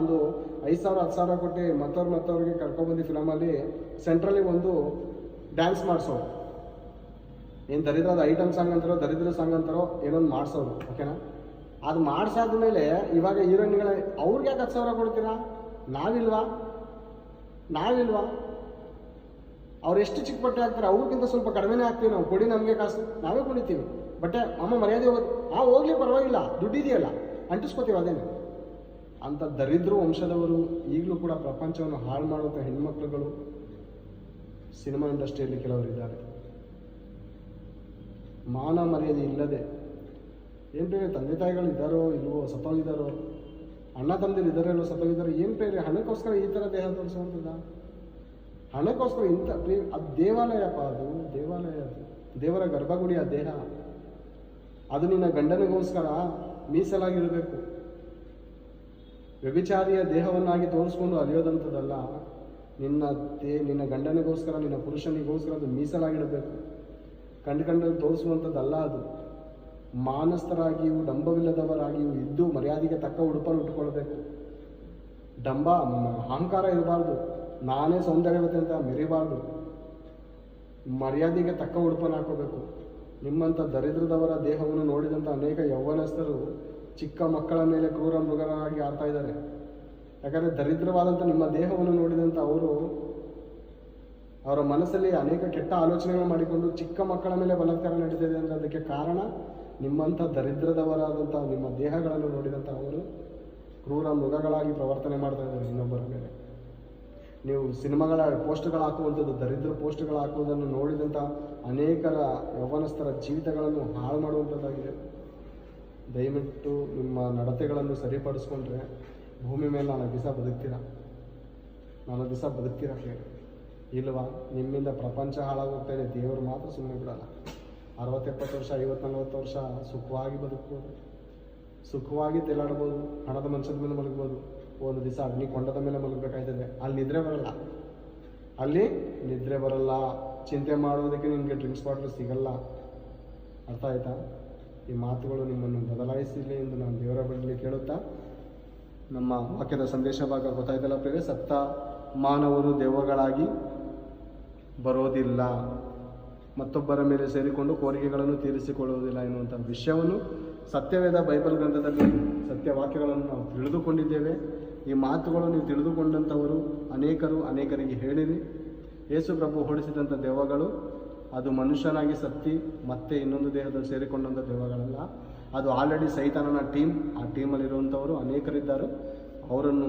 ಒಂದು ಐದು ಸಾವಿರ, ಹತ್ತು ಸಾವಿರ ಕೊಟ್ಟು ಮತ್ತವ್ರು ಮತ್ತವ್ರಿಗೆ ಕರ್ಕೊಬಂದು ಫಿಲಮಲ್ಲಿ ಸೆಂಟ್ರಲ್ಲಿ ಒಂದು ಡ್ಯಾನ್ಸ್ ಮಾಡಿಸೋರು. ಏನು ದರಿದ್ರದ ಐಟಮ್ ಸಾಂಗ್ ಅಂತಾರೋ, ದರಿದ್ರ ಸಾಂಗ್ ಅಂತಾರೋ, ಏನೊಂದು ಮಾಡಿಸೋರು ಓಕೆನಾ ಅದು ಮಾಡಿಸಾದ್ಮೇಲೆ ಇವಾಗ ಹೀರೋಯಿನ್ಗಳ, ಅವ್ರಿಗೆ ಯಾಕೆ ಹತ್ತು ಸಾವಿರ ಕೊಡ್ತೀರಾ? ನಾವಿಲ್ವಾ? ನಾವಿಲ್ವಾ? ಅವ್ರು ಎಷ್ಟು ಚಿಕ್ಕ ಬಟ್ಟೆ ಹಾಕ್ತಾರೆ? ಅವ್ರಿಗಿಂತ ಸ್ವಲ್ಪ ಕಡಿಮೆನೇ ಹಾಕ್ತೀವಿ ನಾವು, ಕೊಡಿ ನಮಗೆ ಕಾಸು. ನಾವೇ ಕುಡಿತೀವಿ. ಬಟ್ಟೆ, ಅಮ್ಮ ಮರ್ಯಾದೆ ಹೋಗುತ್ತೆ ಆ, ಹೋಗ್ಲಿ ಪರವಾಗಿಲ್ಲ, ದುಡ್ಡಿದೆಯಲ್ಲ, ಅಂಟಿಸ್ಕೋತೀವಿ ಅದೇನೆ. ಅಂತ ದರಿದ್ರ ವಂಶದವರು ಈಗಲೂ ಕೂಡ ಪ್ರಪಂಚವನ್ನು ಹಾಳು ಮಾಡುವಂಥ ಹೆಣ್ಮಕ್ಳುಗಳು ಸಿನಿಮಾ ಇಂಡಸ್ಟ್ರಿಯಲ್ಲಿ ಕೆಲವರು ಇದ್ದಾರೆ ಮಾನ ಮರ್ಯಾದೆ ಇಲ್ಲದೆ ಏನು ಬೇರೆ ತಂದೆ ತಾಯಿಗಳು ಇದ್ದಾರೋ ಇಲ್ವೋ ಸತ್ತೋಗಿದ್ದಾರೋ, ಅಣ್ಣ ತಮ್ಮದಿರು ಇದ್ದಾರೋ ಇಲ್ವೋ ಸತ್ತೋಗಿದ್ದಾರೋ, ಏನು ಬೇರೆ ಹಣಕ್ಕೋಸ್ಕರ ಈ ಥರ ದೇಹ ತೋರಿಸುವಂಥದ್ದ? ಹಣಕ್ಕೋಸ್ಕರ ಇಂಥ ಅದು ದೇವಾಲಯಪ್ಪ ಅದು, ದೇವಾಲಯ ಅದು, ದೇವರ ಗರ್ಭಗುಡಿ ಆ ದೇಹ. ಅದು ನಿನ್ನ ಗಂಡನಿಗೋಸ್ಕರ ಮೀಸಲಾಗಿರಬೇಕು. ವ್ಯಭಿಚಾರಿಯ ದೇಹವನ್ನಾಗಿ ತೋರಿಸ್ಕೊಂಡು ಅಲಿಯೋದಂಥದ್ದಲ್ಲ, ನಿನ್ನ ದೇ, ನಿನ್ನ ಗಂಡನಿಗೋಸ್ಕರ, ನಿನ್ನ ಪುರುಷನಿಗೋಸ್ಕರ ಅದು ಮೀಸಲಾಗಿಡಬೇಕು. ಕಂಡು ಕಂಡು ತೋರಿಸುವಂಥದ್ದಲ್ಲ ಅದು. ಮಾನಸ್ಥರಾಗಿಯೂ, ಡಂಬವಿಲ್ಲದವರಾಗಿಯೂ ಇದ್ದು ಮರ್ಯಾದೆಗೆ ತಕ್ಕ ಉಡುಪನ್ನು ಉಟ್ಕೊಳ್ಬೇಕು ಡಂಬ, ಅಹಂಕಾರ ಇರಬಾರ್ದು. ನಾನೇ ಸೌಂದರ್ಯವತೆ ಅಂತ ಮೆರಿಬಾರ್ದು ಮರ್ಯಾದೆಗೆ ತಕ್ಕ ಉಡುಪನ್ನು ಹಾಕೋಬೇಕು ನಿಮ್ಮಂಥ ದರಿದ್ರದವರ ದೇಹವನ್ನು ನೋಡಿದಂಥ ಅನೇಕ ಯೌವನಸ್ಥರು ಚಿಕ್ಕ ಮಕ್ಕಳ ಮೇಲೆ ಕ್ರೂರ ಮೃಗರಾಗಿ ಆಡ್ತಾ ಇದ್ದಾರೆ. ಯಾಕಂದರೆ ದರಿದ್ರವಾದಂಥ ನಿಮ್ಮ ದೇಹವನ್ನು ನೋಡಿದಂಥ ಅವರು, ಅವರ ಮನಸ್ಸಲ್ಲಿ ಅನೇಕ ಕೆಟ್ಟ ಆಲೋಚನೆಗಳು ಮಾಡಿಕೊಂಡು ಚಿಕ್ಕ ಮಕ್ಕಳ ಮೇಲೆ ಬಲಾತ್ಕಾರ ಇದೆ ಅಂದರೆ ಅದಕ್ಕೆ ಕಾರಣ ನಿಮ್ಮಂಥ ದರಿದ್ರದವರಾದಂಥ ನಿಮ್ಮ ದೇಹಗಳನ್ನು ನೋಡಿದಂಥ ಅವರು ಕ್ರೂರ ಮೃಗಗಳಾಗಿ ಪ್ರವರ್ತನೆ ಮಾಡ್ತಾ ಇದ್ದಾರೆ ಇನ್ನೊಬ್ಬರ ಮೇಲೆ. ನೀವು ಸಿನಿಮಾಗಳ ಪೋಸ್ಟ್ಗಳು ಹಾಕುವಂಥದ್ದು, ದರಿದ್ರ ಪೋಸ್ಟ್ಗಳು ಹಾಕುವುದನ್ನು ನೋಡಿದಂಥ ಅನೇಕರ ಯೌವನಸ್ಥರ ಜೀವಿತಗಳನ್ನು ಹಾಳು ಮಾಡುವಂಥದ್ದಾಗಿದೆ. ದಯವಿಟ್ಟು ನಿಮ್ಮ ನಡತೆಗಳನ್ನು ಸರಿಪಡಿಸ್ಕೊಂಡ್ರೆ ಭೂಮಿ ಮೇಲೆ ನಾಲ್ಕು ದಿವಸ ಬದುಕ್ತೀರ? ನಾಲ್ಕು ದಿವಸ ಬದುಕ್ತೀರ ಹೇಳಿ. ಇಲ್ವಾ? ನಿಮ್ಮಿಂದ ಪ್ರಪಂಚ ಹಾಳಾಗೋಗ್ತಾ ಇದೆ ದೇವರು ಮಾತ್ರ ಸುಮ್ಮನೆ ಬಿಡಲ್ಲ. ಅರವತ್ತೆಪ್ಪತ್ತು ವರ್ಷ ಐವತ್ತು ನಲವತ್ತು ವರ್ಷ ಸುಖವಾಗಿ ಬದುಕ್ಬೋದು. ಸುಖವಾಗಿ ತೆಲಾಡ್ಬೋದು. ಹಣದ ಮಂಚದ ಮೇಲೆ ಮಲಗ್ಬೋದು. ಒಂದು ದಿವಸ ಅಗ್ನಿ ಕೊಂಡದ ಮೇಲೆ ಮಲಗಬೇಕಾಯ್ತದೆ. ಅಲ್ಲಿ ನಿದ್ರೆ ಬರಲ್ಲ. ಅಲ್ಲಿ ನಿದ್ರೆ ಬರಲ್ಲ. ಚಿಂತೆ ಮಾಡೋದಕ್ಕೆ ನಿಮಗೆ ಡ್ರಿಂಕ್ಸ್ ವಾಟರ್ ಸಿಗಲ್ಲ. ಅರ್ಥ ಆಯ್ತಾ? ಈ ಮಾತುಗಳು ನಿಮ್ಮನ್ನು ಬದಲಾಯಿಸಲಿ ಎಂದು ನಾನು ದೇವರ ಬಳಿ ಕೇಳುತ್ತಾ, ನಮ್ಮ ವಾಕ್ಯದ ಸಂದೇಶ ಭಾಗ ಗೊತ್ತಾಯ್ತಲ್ಲ ಪ್ರೇರೆ ಸತ್ತ ಮಾನವರು ದೇವಗಳಾಗಿ ಬರೋದಿಲ್ಲ. ಮತ್ತೊಬ್ಬರ ಮೇಲೆ ಸೇರಿಕೊಂಡು ಕೋರಿಕೆಗಳನ್ನು ತೀರಿಸಿಕೊಳ್ಳುವುದಿಲ್ಲ ಎನ್ನುವಂಥ ವಿಷಯವನ್ನು ಸತ್ಯವೇದ ಬೈಬಲ್ ಗ್ರಂಥದಲ್ಲಿ ಸತ್ಯವಾಕ್ಯಗಳನ್ನು ನಾವು ತಿಳಿದುಕೊಂಡಿದ್ದೇವೆ. ಈ ಮಾತುಗಳು ನೀವು ತಿಳಿದುಕೊಂಡಂಥವರು ಅನೇಕರು ಅನೇಕರಿಗೆ ಹೇಳಿರಿ. ಯೇಸು ಪ್ರಭು ಹೊಡಿಸಿದಂಥ ದೆವ್ವಗಳು ಅದು ಮನುಷ್ಯನಾಗಿ ಸತ್ತಿ, ಮತ್ತೆ ಇನ್ನೊಂದು ದೇಹದಲ್ಲಿ ಸೇರಿಕೊಂಡಂಥ ದೇವಗಳಲ್ಲ ಅದು ಆಲ್ರೆಡಿ ಸೈತಾನನ ಟೀಮ್ ಆ ಟೀಮಲ್ಲಿರುವಂಥವರು ಅನೇಕರಿದ್ದಾರೆ. ಅವರನ್ನು